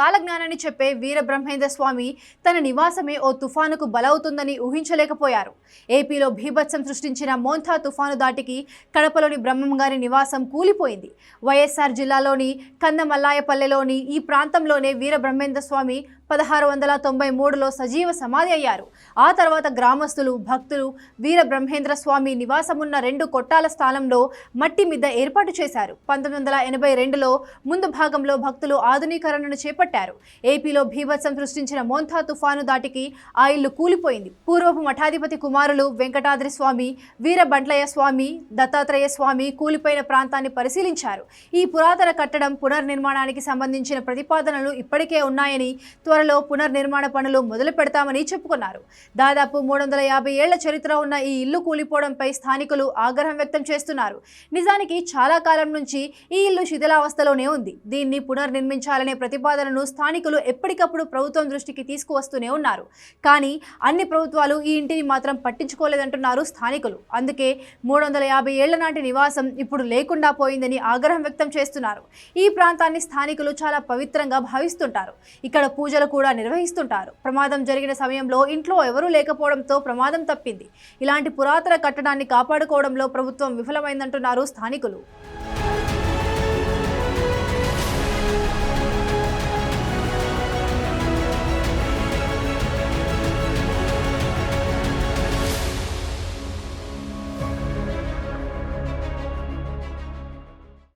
కాలజ్ఞానాన్ని చెప్పే వీర బ్రహ్మేంద్ర స్వామి తన నివాసమే ఓ తుఫానుకు బలవుతుందని ఊహించలేకపోయారు. ఏపీలో భీభత్సం సృష్టించిన మోంథా తుఫాను దాటికి కడపలోని బ్రహ్మం గారి నివాసం కూలిపోయింది. వైఎస్ఆర్ జిల్లాలోని కందమల్లాయపల్లెలోని ఈ ప్రాంతంలోనే వీర బ్రహ్మేంద్ర స్వామి పదహారు వందల తొంభై మూడులో సజీవ సమాధి అయ్యారు. ఆ తర్వాత గ్రామస్తులు భక్తులు వీర బ్రహ్మేంద్ర స్వామి నివాసమున్న రెండు కొట్టాల స్థానంలో మట్టి మిద్ద ఏర్పాటు చేశారు. పంతొమ్మిది వందల ఎనభై రెండులో ముందు భాగంలో భక్తులు ఆధునీకరణను చేపట్టారు. ఏపీలో భీభత్సం సృష్టించిన మోంథా తుఫాను దాటికి ఆ ఇల్లు కూలిపోయింది. పూర్వపు మఠాధిపతి కుమారులు వెంకటాద్రి స్వామి వీర బంట్లయ్య స్వామి దత్తాత్రేయ స్వామి కూలిపోయిన ప్రాంతాన్ని పరిశీలించారు. ఈ పురాతన కట్టడం పునర్నిర్మాణానికి సంబంధించిన ప్రతిపాదనలు ఇప్పటికే ఉన్నాయని త్వరలో పునర్నిర్మాణ పనులు మొదలు పెడతామని చెప్పుకున్నారు. దాదాపు మూడు వందల యాభై ఏళ్ళ చరిత్ర ఉన్న ఈ ఇల్లు కూలిపోవడంపై స్థానికులు ఆగ్రహం వ్యక్తం చేస్తున్నారు. నిజానికి చాలా కాలం నుంచి ఈ ఇల్లు శిథిలావస్థలోనే ఉంది. దీన్ని పునర్నిర్మించాలనే ప్రతిపాదనను స్థానికులు ఎప్పటికప్పుడు ప్రభుత్వం దృష్టికి తీసుకువస్తూనే ఉన్నారు. కానీ అన్ని ప్రభుత్వాలు ఈ ఇంటిని మాత్రం పట్టించుకోలేదంటున్నారు స్థానికులు. అందుకే మూడు వందల యాభై ఏళ్ళ నాటి నివాసం ఇప్పుడు లేకుండా పోయిందని ఆగ్రహం వ్యక్తం చేస్తున్నారు. ఈ ప్రాంతాన్ని స్థానికులు చాలా పవిత్రంగా భావిస్తుంటారు. ఇక్కడ పూజలు కూడా నిర్వహిస్తుంటారు. ప్రమాదం జరిగిన సమయంలో ఇంట్లో ఎవరూ లేకపోవడంతో ప్రమాదం తప్పింది. ఇలాంటి పురాతన కట్టడాన్ని కాపాడుకోవడంలో ప్రభుత్వం విఫలమైందంటున్నారు స్థానికులు.